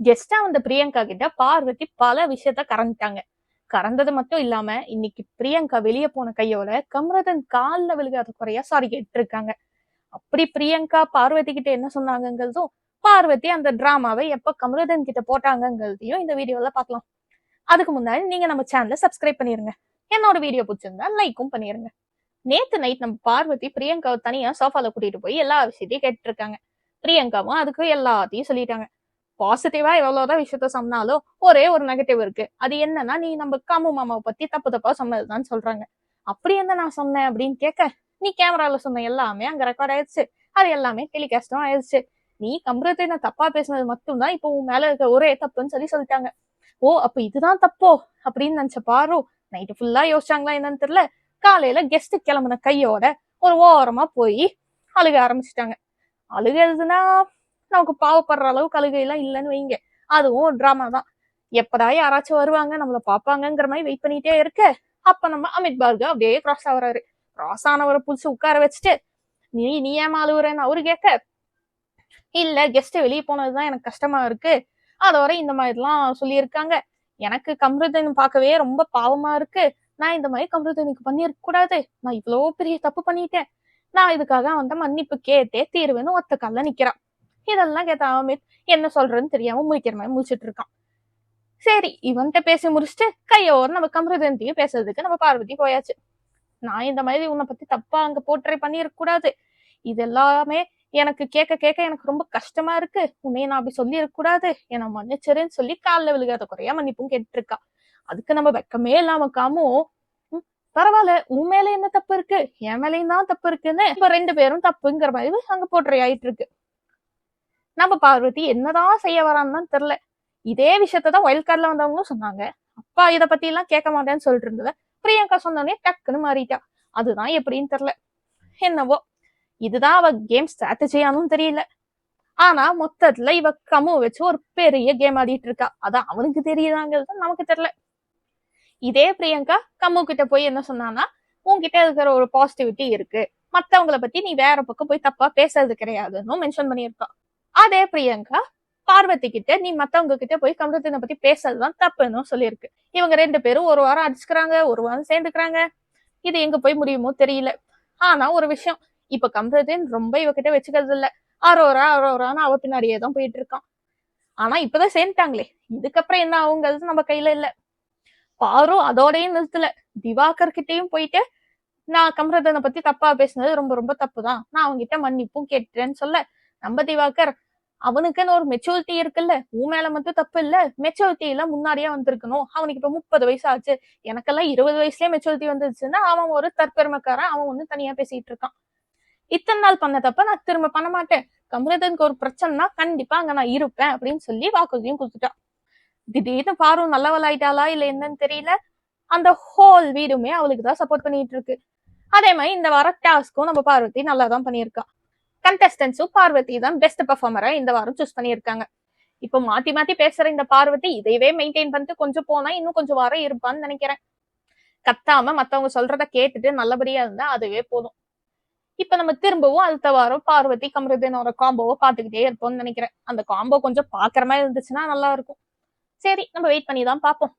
கெஸ்டா வந்த பிரியங்கா கிட்ட பார்வதி பல விஷயத்த கறந்துட்டாங்க. கறந்தது மட்டும் இல்லாம இன்னைக்கு பிரியங்கா வெளியே போன கையோட கம்ரதன் கால்ல விழுகாத குறையா சாரி கேட்டிருக்காங்க. அப்படி பிரியங்கா பார்வதி கிட்ட என்ன சொன்னாங்கங்கிறதும் பார்வதி அந்த டிராமாவை எப்ப கமரதன் கிட்ட போட்டாங்கங்கிறதையும் இந்த வீடியோல பாக்கலாம் அதுக்கு முன்னாடி நீங்க நம்ம சேனல சப்ஸ்கிரைப் பண்ணிருங்க. என்னோட வீடியோ பிடிச்சிருந்தா லைக்கும் பண்ணிருங்க. நேத்து நைட் நம்ம பார்வதி பிரியங்காவை தனியா சோஃபால கூட்டிட்டு போய் எல்லா விஷயத்தையும் கேட்டு இருக்காங்க பிரியங்காவும் அதுக்கு எல்லாத்தையும் சொல்லிட்டாங்க. பாசிட்டிவா எவ்வளவுதான் விஷயத்த சொன்னாலும் ஒரே ஒரு நெகட்டிவ் இருக்கு. அது என்னன்னா நீ நம்ம காமு மாமாவை பத்தி தப்பு தப்பா சொன்னதுதான் சொல்றாங்க. அப்படி என்ன நான் சொன்னேன் அப்படின்னு கேட்க நீ கேமரால சொன்ன எல்லாமே அங்க ரெக்கார்ட் ஆயிடுச்சு. அது எல்லாமே டெலிகாஸ்டும் ஆயிடுச்சு. நீ கம்பரத்தை நான் தப்பா பேசினது மட்டும்தான் இப்போ உன் மேல இருக்க ஒரே தப்புன்னு சொல்லி சொல்லிட்டாங்க. ஓ அப்ப இதுதான் தப்போ அப்படின்னு நினைச்ச பாரு நைட்டு ஃபுல்லா யோசிச்சாங்களா என்னன்னு தெரியல. காலையில கெஸ்ட் கிளம்புன கையோட ஒரு ஓரமா போய் அழுக ஆரம்பிச்சிட்டாங்க. அழுகிறதுனா நமக்கு பாவப்படுற அளவுக்கு அழுகையெல்லாம் இல்லைன்னு வைங்க. அதுவும் ஒரு டிராமா தான். எப்பதா யாராச்சும் வருவாங்க நம்மள பாப்பாங்கங்கிற மாதிரி வெயிட் பண்ணிட்டே இருக்க. அப்ப நம்ம அமித் பார்கவ் அப்படியே கிராஸ் ஆகுறாரு. கிராஸ் ஆனவரை புதுசு உட்கார வச்சுட்டு நீ நீ ஏமா அழுகுறேன்னு அவரு கேட்க இல்ல கெஸ்ட் வெளியே போனதுதான் எனக்கு கஷ்டமா இருக்கு. அதோட இந்த மாதிரிலாம் சொல்லியிருக்காங்க. எனக்கு கம்ருதன் பார்க்கவே ரொம்ப பாவமா இருக்கு. நான் இந்த மாதிரி கம்ருதனுக்கு பண்ணியிருக்க கூடாது. நான் இவ்வளோ பெரிய தப்பு பண்ணிட்டேன். நான் இதுக்காக வந்து மன்னிப்பு கேட்டே தீர்வேன்னு ஒத்த கல்ல நிக்கிறான். இதெல்லாம் கேட்ட அமித் என்ன சொல்றதுன்னு தெரியாம முழிக்கிற மாதிரி முழிச்சிட்டு இருக்கான். சரி இவன்கிட்ட பேசி முடிச்சுட்டு கையோர் நம்ம கமருதன்த்தையும் பேசுறதுக்கு நம்ம பார்வதி போயாச்சு. நான் இந்த மாதிரி உன்னை பத்தி தப்பா அங்க போர்ட்ரே பண்ணிருக்க கூடாது. இது எல்லாமே எனக்கு கேட்க கேட்க எனக்கு ரொம்ப கஷ்டமா இருக்கு. உன்னைய நான் அப்படி சொல்லி இருக்க கூடாது. என்ன சொல்லி காலில் விழுகாத குறையா மன்னிப்பும் கேட்டுருக்கா. அதுக்கு நம்ம வெக்கமே இல்லாம காமோ பரவாயில்ல உன் மேல என்ன தப்பு இருக்கு? என் மேலையும் தான் தப்பு இருக்குன்னு இப்ப ரெண்டு பேரும் தப்புங்கிற மாதிரி அங்க போர்ட்ரே ஆயிட்டு இருக்கு. நம்ம பார்வதி என்னதான் செய்ய வரான்னு தெரியல. இதே விஷயத்தான் ஒயில் கார்ட்ல வந்தவங்களும் சொன்னாங்க. அப்பா இத பத்தி எல்லாம் கேட்க மாட்டேன்னு சொல்லிட்டு இருந்தத பிரியங்கா சொன்னோடனே டக்குன்னு மாறிட்டா. அதுதான் எப்படின்னு தெரியல. என்னவோ இதுதான் அவ கேம் ஸ்ட்ராட்டஜியானும் தெரியல. ஆனா மொத்தத்துல இவ கமு வச்சு ஒரு பெரிய கேம் ஆடிட்டு இருக்கா. அதான் அவனுக்கு தெரியுதாங்கிறது நமக்கு தெரியல. இதே பிரியங்கா கம்மு கிட்ட போய் என்ன சொன்னான்னா உன்கிட்ட இருக்கிற ஒரு பாசிட்டிவிட்டி இருக்கு. மத்தவங்கள பத்தி நீ வேற பக்கம் போய் தப்பா பேசுறது கிடையாதுன்னு மென்ஷன் பண்ணியிருக்கா. அதே பிரியங்கா பார்வதி கிட்ட நீ மத்தவங்க கிட்ட போய் கமரத்தினை பத்தி பேசலாம் தப்புன்னு சொல்லியிருக்கு. இவங்க ரெண்டு பேரும் ஒரு வாரம் அடிச்சுக்கிறாங்க ஒரு வாரம் சேர்ந்துக்கிறாங்க. இது எங்க போய் முடியுமோ தெரியல. ஆனா ஒரு விஷயம் இப்ப கமரத்தின் ரொம்ப இவகிட்ட வச்சுக்கிறது இல்ல அரோரா அரோரான்னு அவ பின்னாடியே தான் போயிட்டு இருக்கான் ஆனா இப்பதான் சேர்ந்துட்டாங்களே. இதுக்கப்புறம் என்ன ஆகுங்கிறது நம்ம கையில இல்ல. பாரு அதோடயும் நிறுத்தல. திவாகர் கிட்டயும் போயிட்டு நான் கமரதனை பத்தி தப்பா பேசினது ரொம்ப ரொம்ப தப்பு தான் நான் அவங்ககிட்ட மன்னிப்பும் கேட்டுறேன்னு சொல்ல நம்ம திவாகர் அவனுக்குன்னு ஒரு மெச்சூரிட்டி இருக்குல்ல உன் மேல மட்டும் தப்பு இல்ல மெச்சூரிட்டி எல்லாம் முன்னாடியே வந்திருக்கணும். அவனுக்கு இப்ப முப்பது வயசு ஆச்சு. எனக்கெல்லாம் இருபது வயசுலயே மெச்சூரிட்டி வந்துருச்சுன்னா அவன் ஒரு தற்பெருமைக்காரன் அவன் ஒண்ணு தனியா பேசிட்டு இருக்கான். இத்தனை நாள் பண்ண தப்ப நான் திரும்ப பண்ண மாட்டேன். கமலதனுக்கு ஒரு பிரச்சனைனா கண்டிப்பா அங்க நான் இருப்பேன் அப்படின்னு சொல்லி வாக்குறுதியும் கொடுத்துட்டான். திடீர்னு பாரு நல்லவளாயிட்டாளா இல்ல என்னன்னு தெரியல. அந்த ஹோல் வீடுமே அவளுக்கு தான் சப்போர்ட் பண்ணிட்டு இருக்கு. அதே மாதிரி இந்த வார டாஸ்க்கும் நம்ம பார்வதி நல்லா தான் பண்ணியிருக்கா. கண்டஸ்டன்ஸும் பார்வதி தான் பெஸ்ட் பெர்ஃபார்மரா இந்த வாரம் சூஸ் பண்ணியிருக்காங்க. இப்போ மாத்தி மாத்தி பேசுற இந்த பார்வதி இதையவே மெயின்டைன் பண்ணிட்டு கொஞ்சம் போனா இன்னும் கொஞ்சம் வாரம் இருப்பான்னு நினைக்கிறேன். கத்தாம மத்தவங்க சொல்றத கேட்டுட்டு நல்லபடியா இருந்தா அதுவே போதும். இப்ப நம்ம திரும்பவும் அடுத்த வாரம் பார்வதி கமருதனோட காம்போவை பாத்துக்கிட்டே இருப்போம்னு நினைக்கிறேன். அந்த காம்போ கொஞ்சம் பாக்குற மாதிரி இருந்துச்சுன்னா நல்லா இருக்கும். சரி நம்ம வெயிட் பண்ணி தான் பார்ப்போம்.